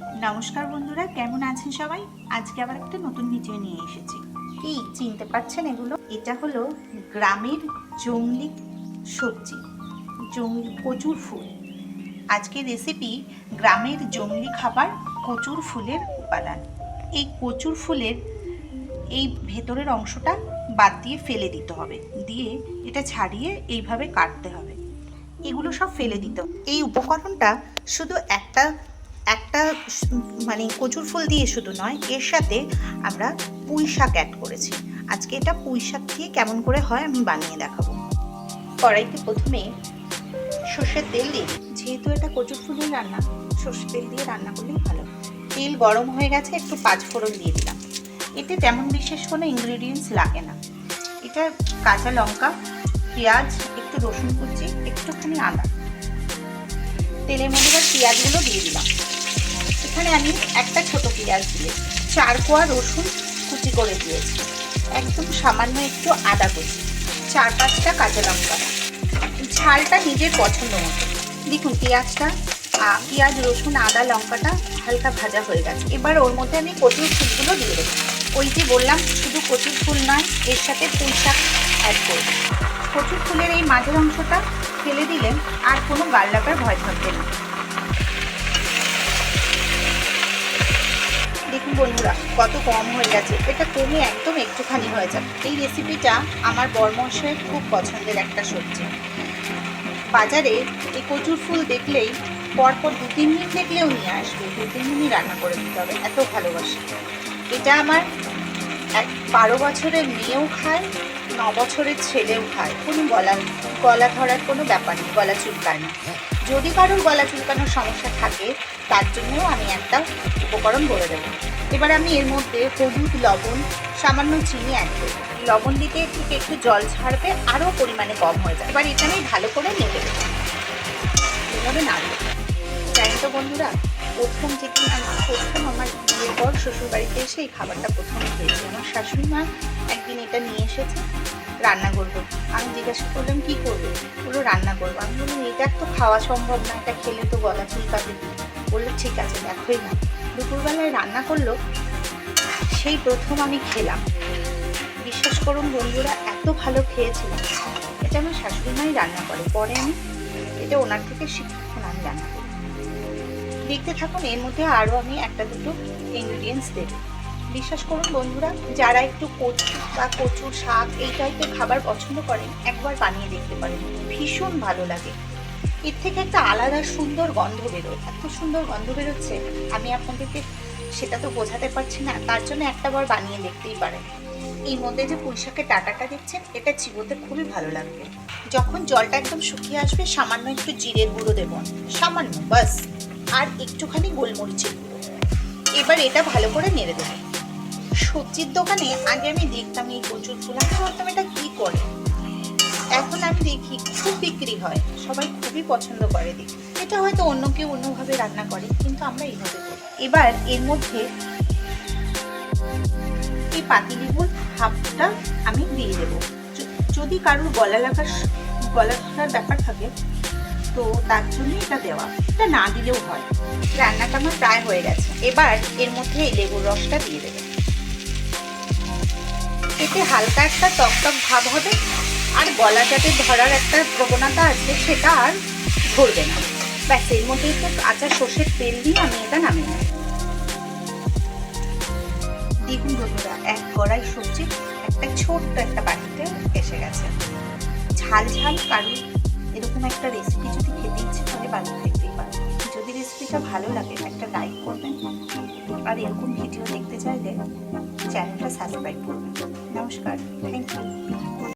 নমস্কার বন্ধুরা, কেমন আছেন সবাই? আজকে আবার একটা নতুন ভিডিও নিয়ে এসেছি। কি চিনতে পারছেন এগুলো? এটা হলো গ্রামের জংলি সবজি জংলি কচুর ফুল। আজকের রেসিপি গ্রামের জংলি খাবার কচুর ফুলের উপাদান। এই কচুর ফুলের এই ভেতরের অংশটা বাদ দিয়ে ফেলে দিতে হবে। দিয়ে এটা ছাড়িয়ে এইভাবে কাটতে হবে। এগুলো সব ফেলে দিতে। এই উপকরণটা শুধু একটা একটা মানে কচুর ফুল দিয়ে শুধু নয়, এর সাথে আমরা পুঁই শাক অ্যাড করেছি। আজকে এটা পুঁই শাক দিয়ে কেমন করে হয় আমি বানিয়ে দেখাবো। কড়াইতে প্রথমে সর্ষের তেল দিই। যেহেতু এটা কচুর ফুলের রান্না, সর্ষের তেল দিয়ে রান্না করলেই ভালো। তেল গরম হয়ে গেছে, একটু পাঁচ ফোড়ন দিয়ে দিলাম। এতে তেমন বিশেষ কোনো ইনগ্রেডিয়েন্টস লাগে না। এটা কাঁচা লঙ্কা, পেঁয়াজ, একটু রসুন কুচি, একটুখানি আদা। তেলের মধ্যে পেঁয়াজগুলো দিয়ে দিলাম। এখানে আমি একটা ছোট পেঁয়াজ দিয়ে চার কোয়া রসুন কুচি করে দিয়েছি। একদম সামান্য একটু আদা কুচি, চার পাঁচটা কাঁচা লঙ্কা। ঝালটা নিজের পছন্দ মতো। দেখুন পেঁয়াজটা পেঁয়াজ, রসুন, আদা, লঙ্কাটা হালকা ভাজা হয়ে গেছে। এবার ওর মধ্যে আমি কচুর ফুলগুলো দিয়ে দেবো। ওই যে বললাম, শুধু কচুর ফুল নয়, এর সাথে পুঁই শাক অ্যাড করব। কচুর ফুলের এই মাঝের অংশটা ফেলে দিলে আর কোনো গাল লাগার ভয় থাকবে না। বন্ধুরা, কত কম হয়ে গেছে। এটা কমে একদম একটুখানি হয়ে যাবে। এই রেসিপিটা আমার বরমশের খুব পছন্দের একটা সবজি। বাজারে এই কচুর ফুল দেখলেই পরপর দু তিন দিন দেখলেও নিয়ে আসবে। দু তিন দিনই রান্না করে দিতে হবে, এত ভালোবাসে। এটা আমার এক বারো বছরের মেয়েও খায়, ন বছরের ছেলেও খায়। কোনো গলা গলা ধরার কোনো ব্যাপার নেই, গলা চুলকায় না। যদি কারোর গলা চুলকানোর সমস্যা থাকে, তার জন্যও আমি একটা উপকরণ বলে দেবো। এবার আমি এর মধ্যে হলুদ, লবণ, সামান্য চিনি অ্যাড করব। লবণ দিতে থেকে একটু জল ছাড়বে, আরও পরিমাণে কম হয়ে যায় এবার এটা আমি ভালো করে নেবে। এভাবে নাড়বে। জানি তো বন্ধুরা, প্রথম যেদিন আমি, প্রথম আমার বিয়ের পর শ্বশুরবাড়িতে এসে এই খাবারটা প্রথম খেয়েছি। আমার শাশুড়ি মা একদিন এটা নিয়ে এসেছে, রান্না করব। আমি জিজ্ঞাসা করলাম, কি করবে? পুরো রান্না করব। আমি বললাম, এটা তো খাওয়া সম্ভব না, এটা খেলে তো গলা চুলকাবে। বলল, ঠিক আছে, দেখোই না। দুপুরবেলায় রান্না করল, সেই প্রথম আমি খেলাম। বিশ্বাস করুন বন্ধুরা, এত ভালো খেয়েছিলাম। এটা আমার শাশুড়ি মাই রান্না করে, পরে আমি এটা ওনার থেকে এখন আমি রান্না করি। দেখতে থাকুন, এর মধ্যে আরও আমি একটা দুটো ইনগ্রিডিয়েন্টস দেব। বিশ্বাস করুন বন্ধুরা, যারা একটু কচু বা কচুর শাক এই টাইপের খাবার পছন্দ করেন, একবার বানিয়ে দেখতে পারেন। ভীষণ ভালো লাগে। এর থেকে একটা আলাদা সুন্দর গন্ধ বেরোয়। এত সুন্দর গন্ধ বেরোচ্ছে, আমি আপনাদেরকে সেটা তো বোঝাতে পারছি না। তার জন্য একটাবার বানিয়ে দেখতেই পারেন। এই মধ্যে যে পুঁইশাকের ডাটাটা দেখছেন, এটা চিবোতে খুবই ভালো লাগবে। যখন জলটা একদম শুকিয়ে আসবে, সামান্য একটু জিরের গুঁড়ো দেবো। সামান্য, বাস। আর একটুখানি গোলমরিচের গুঁড়ো। এবার এটা ভালো করে নেড়ে দেবো সবজির দোকানে আগে আমি দেখতাম এই কচুর ফুল আমি এটা কী করে? এখন আমি দেখি, খুব বিক্রি হয়। সবাই খুবই পছন্দ করে দেখি। এটা হয়তো অন্য কেউ অন্যভাবে রান্না করে, কিন্তু আমরা এইভাবে করি। এবার এর মধ্যে এই পাতিলেবুর হাফটা আমি দিয়ে দেবো। যদি কারোর গলা লাগার গলা ধরার ব্যাপার থাকে, তো তার জন্য এটা দেওয়া। এটা না দিলেও হয়। রান্নাটা আমার প্রায় হয়ে গেছে। এবার এর মধ্যে এই লেবুর রসটা দিয়ে দেবে। এতে হালকা একটা টক টক ভাব হবে। আর গলা যাতে ধরার একটা প্রবণতা আছে, সেটা আর ধরবে না। ব্যাস এর মধ্যে একটু কাঁচা সর্ষের তেল দিয়ে আমি এটা নামিয়ে নেব। দেখুন বন্ধুরা, এক কড়াই সবজি, একটা ছোট্ট একটা বাটিতে এসে গেছে। ঝাল ঝাল, কারণ এরকম একটা রেসিপি যদি খেতে ইচ্ছে করে, বানিয়ে দেখতেই পারেন। যদি রেসিপিটা ভালো লাগে, একটা লাইক করবেন আর এরকম ভিডিও দেখতে চাইলে চ্যানেলটা সাবস্ক্রাইব করবেন। নমস্কার থ্যাংক ইউ